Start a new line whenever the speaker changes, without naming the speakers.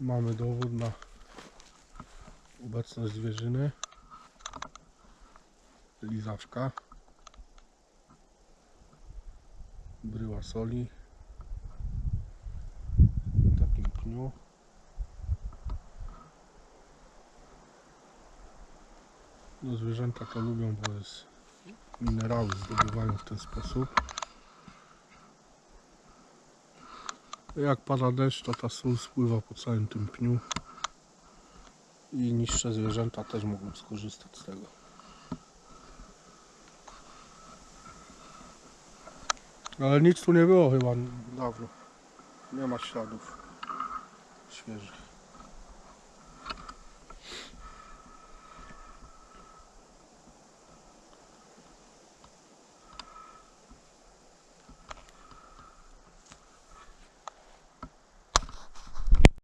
Mamy dowód na obecność zwierzyny. Lizawka. Bryła soli. W takim pniu. No zwierzęta to lubią, bo jest minerały zdobywają w ten sposób. Jak pada deszcz, to ta sól spływa po całym tym pniu. I niższe zwierzęta też mogą skorzystać z tego. Ale nic tu nie było chyba dawno. Nie ma śladów świeżych.